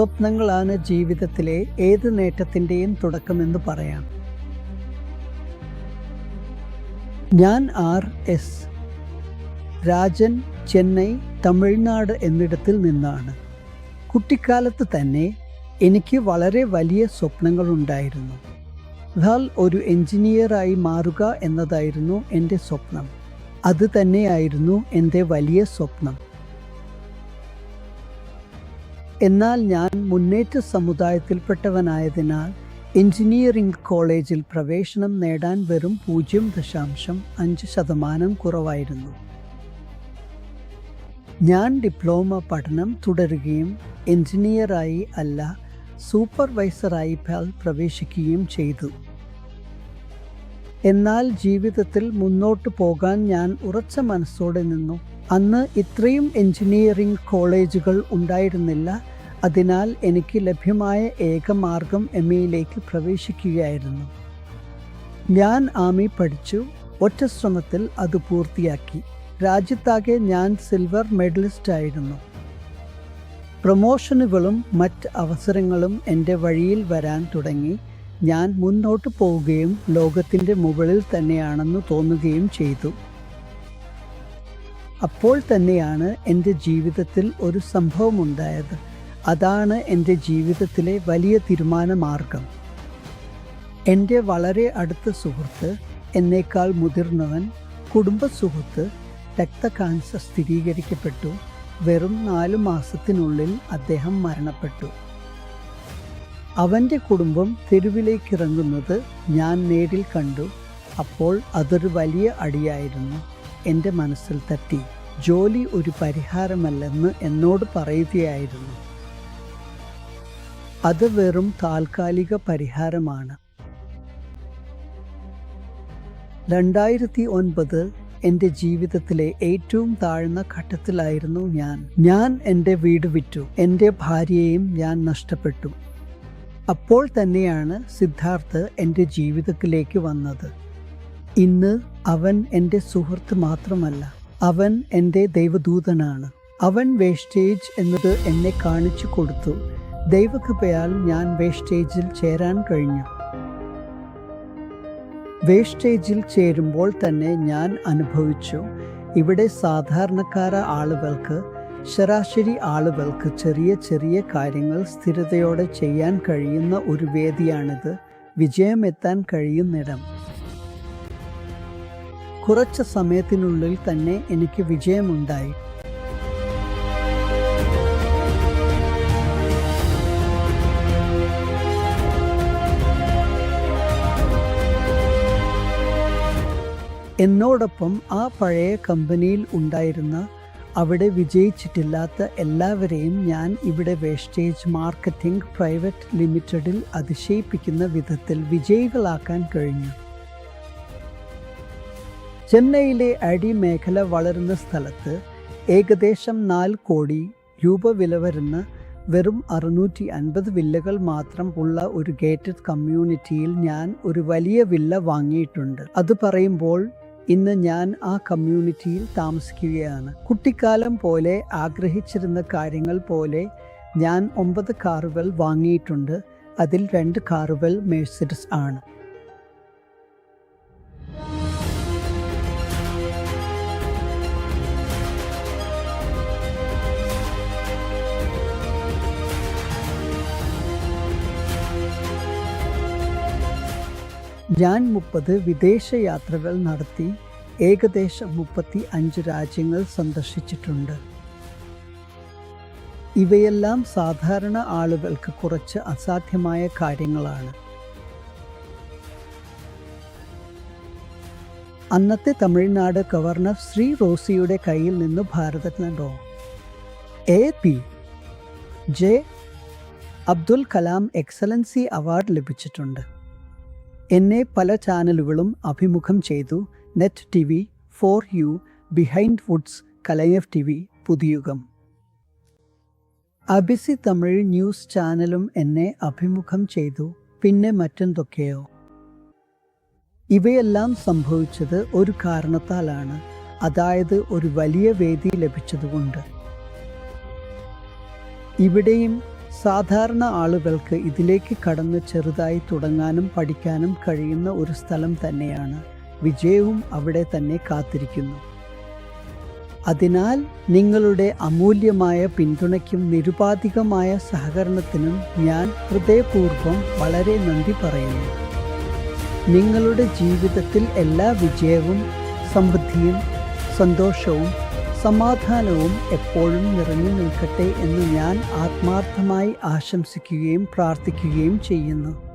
സ്വപ്നങ്ങളാണ് ജീവിതത്തിലെ ഏത് നേട്ടത്തിന്റെയും തുടക്കമെന്ന് പറയാം. ഞാൻ ആർ എസ്. രാജൻ ചെന്നൈ തമിഴ്നാട് എന്നിടത്തിൽ നിന്നാണ്. കുട്ടിക്കാലത്ത് തന്നെ എനിക്ക് വളരെ വലിയ സ്വപ്നങ്ങളുണ്ടായിരുന്നു. ഹാൽ ഒരു എഞ്ചിനീയറായി മാറുക എന്നതായിരുന്നു എന്റെ സ്വപ്നം. അത് തന്നെയായിരുന്നു എന്റെ വലിയ സ്വപ്നം. എന്നാൽ ഞാൻ മുന്നേറ്റ സമുദായത്തിൽപ്പെട്ടവനായതിനാൽ എഞ്ചിനീയറിംഗ് കോളേജിൽ പ്രവേശനം നേടാൻ വെറും പൂജ്യം ദശാംശം അഞ്ച് ശതമാനം കുറവായിരുന്നു. ഞാൻ ഡിപ്ലോമ പഠനം തുടരുകയും എഞ്ചിനീയറായി അല്ല സൂപ്പർവൈസറായി പ്രവേശിക്കുകയും ചെയ്തു. എന്നാൽ ജീവിതത്തിൽ മുന്നോട്ട് പോകാൻ ഞാൻ ഉറച്ച മനസ്സോടെ നിന്നു. അന്ന് ഇത്രയും എഞ്ചിനീയറിംഗ് കോളേജുകൾ ഉണ്ടായിരുന്നില്ല. അതിനാൽ എനിക്ക് ലഭ്യമായ ഏക മാർഗം എം ഇയിലേക്ക് പ്രവേശിക്കുകയായിരുന്നു. ഞാൻ ആമി പഠിച്ചു. ഒറ്റ ശ്രമത്തിൽ അത് പൂർത്തിയാക്കി. രാജ്യത്താകെ ഞാൻ സിൽവർ മെഡലിസ്റ്റ് ആയിരുന്നു പ്രൊമോഷനുകളും മറ്റ് അവസരങ്ങളും എന്റെ വഴിയിൽ വരാൻ തുടങ്ങി. ഞാൻ മുന്നോട്ട് പോവുകയും ലോകത്തിന്റെ മുകളിൽ തന്നെയാണെന്ന് തോന്നുകയും ചെയ്തു. അപ്പോൾ തന്നെയാണ് എന്റെ ജീവിതത്തിൽ ഒരു സംഭവമുണ്ടായത്. അതാണ് എന്റെ ജീവിതത്തിലെ വലിയ തീരുമാന മാർഗം എന്റെ വളരെ അടുത്ത സുഹൃത്ത് എന്നേക്കാൾ മുതിർന്നവൻ കുടുംബ സുഹൃത്ത് രക്തകാൻസർ സ്ഥിരീകരിക്കപ്പെട്ടു. വെറും നാലു മാസത്തിനുള്ളിൽ അദ്ദേഹം മരണപ്പെട്ടു. അവന്റെ കുടുംബം തെരുവിലേക്ക് ഇറങ്ങുന്നത് ഞാൻ നേരിൽ കണ്ടു. അപ്പോൾ അതൊരു വലിയ അടിയായിരുന്നു. എന്റെ മനസ്സിൽ തട്ടി ജോലി ഒരു പരിഹാരമല്ലെന്ന് എന്നോട് പറയുകയായിരുന്നു. അത് വെറും താൽക്കാലിക പരിഹാരമാണ്. രണ്ടായിരത്തി ഒൻപത് എന്റെ ജീവിതത്തിലെ ഏറ്റവും താഴ്ന്ന ഘട്ടത്തിലായിരുന്നു ഞാൻ. ഞാൻ എന്റെ വീട് വിറ്റു. എന്റെ ഭാര്യയെയും ഞാൻ നഷ്ടപ്പെട്ടു. അപ്പോൾ തന്നെയാണ് സിദ്ധാർത്ഥ് എന്റെ ജീവിതത്തിലേക്ക് വന്നത്. ഇന്ന് അവൻ എന്റെ സുഹൃത്ത് മാത്രമല്ല. അവൻ എന്റെ ദൈവദൂതനാണ്. അവൻ വേസ്റ്റേജ് എന്നത് എന്നെ കാണിച്ചു കൊടുത്തു. ദൈവകൃപയാൽ ഞാൻ വേസ്റ്റേജിൽ ചേരാൻ കഴിഞ്ഞു. വേസ്റ്റേജിൽ ചേരുമ്പോൾ തന്നെ ഞാൻ അനുഭവിച്ചു. ഇവിടെ സാധാരണക്കാര ആളുകൾക്ക് ശരാശരി ആളുകൾക്ക് ചെറിയ ചെറിയ കാര്യങ്ങൾ സ്ഥിരതയോടെ ചെയ്യാൻ കഴിയുന്ന ഒരു വേദിയാണിത്. വിജയമെത്താൻ കഴിയുന്നിടം. കുറച്ച് സമയത്തിനുള്ളിൽ തന്നെ എനിക്ക് വിജയമുണ്ടായി. എന്നോടൊപ്പം ആ പഴയ കമ്പനിയിൽ ഉണ്ടായിരുന്ന അവിടെ വിജയിച്ചിട്ടില്ലാത്ത എല്ലാവരെയും ഞാൻ ഇവിടെ വേസ്റ്റേജ് മാർക്കറ്റിംഗ് പ്രൈവറ്റ് ലിമിറ്റഡിൽ അതിശയിപ്പിക്കുന്ന വിധത്തിൽ വിജയികളാക്കാൻ കഴിഞ്ഞു. ചെന്നൈയിലെ അടിമേഖല വളരുന്ന സ്ഥലത്ത് ഏകദേശം നാല് കോടി രൂപ വില വരുന്ന വെറും അറുന്നൂറ്റി അൻപത് വില്ലകൾ മാത്രം ഉള്ള ഒരു ഗേറ്റഡ് കമ്മ്യൂണിറ്റിയിൽ ഞാൻ ഒരു വലിയ വില്ല വാങ്ങിയിട്ടുണ്ട്. അത് പറയുമ്പോൾ ഇന്ന് ഞാൻ ആ കമ്മ്യൂണിറ്റിയിൽ താമസിക്കുകയാണ്. കുട്ടിക്കാലം പോലെ ആഗ്രഹിച്ചിരുന്ന കാര്യങ്ങൾ പോലെ ഞാൻ ഒമ്പത് കാറുകൾ വാങ്ങിയിട്ടുണ്ട്. അതിൽ രണ്ട് കാറുകൾ മേഴ്സിഡസ് ആണ്. ഞാൻ മുപ്പത് വിദേശ യാത്രകൾ നടത്തി ഏകദേശം മുപ്പത്തി അഞ്ച് രാജ്യങ്ങൾ സന്ദർശിച്ചിട്ടുണ്ട്. ഇവയെല്ലാം സാധാരണ ആളുകൾക്ക് കുറച്ച് അസാധ്യമായ കാര്യങ്ങളാണ്. അന്നത്തെ തമിഴ്നാട് ഗവർണർ ശ്രീ റോസിയുടെ കയ്യിൽ നിന്ന് ഭാരതജ്ഞോ A. P. J. Abdul Kalam excellence award ലഭിച്ചിട്ടുണ്ട്. എന്നെ പല ചാനലുകളും അഭിമുഖം ചെയ്തു net T V four you behind woods കലയഫ് T V Puthuyugam ABC Tamil news ചാനലും എന്നെ അഭിമുഖം ചെയ്തു പിന്നെ മറ്റെന്തൊക്കെയോ. ഇവയെല്ലാം സംഭവിച്ചത് ഒരു കാരണത്താലാണ് അതായത് ഒരു വലിയ വേദി ലഭിച്ചതുകൊണ്ട്. ഇവിടെയും സാധാരണ ആളുകൾക്ക് ഇതിലേക്ക് കടന്ന് ചെറുതായി തുടങ്ങാനും പഠിക്കാനും കഴിയുന്ന ഒരു സ്ഥലം തന്നെയാണ്. വിജയവും അവിടെ തന്നെ കാത്തിരിക്കുന്നു. അതിനാൽ നിങ്ങളുടെ അമൂല്യമായ പിന്തുണയ്ക്കും നിരുപാധികമായ സഹകരണത്തിനും ഞാൻ ഹൃദയപൂർവം വളരെ നന്ദി പറയുന്നു. നിങ്ങളുടെ ജീവിതത്തിൽ എല്ലാ വിജയവും സമൃദ്ധിയും സന്തോഷവും സമാധാനവും എപ്പോഴും നിറഞ്ഞു നിൽക്കട്ടെ എന്ന് ഞാൻ ആത്മാർത്ഥമായി ആശംസിക്കുകയും പ്രാർത്ഥിക്കുകയും ചെയ്യുന്നു.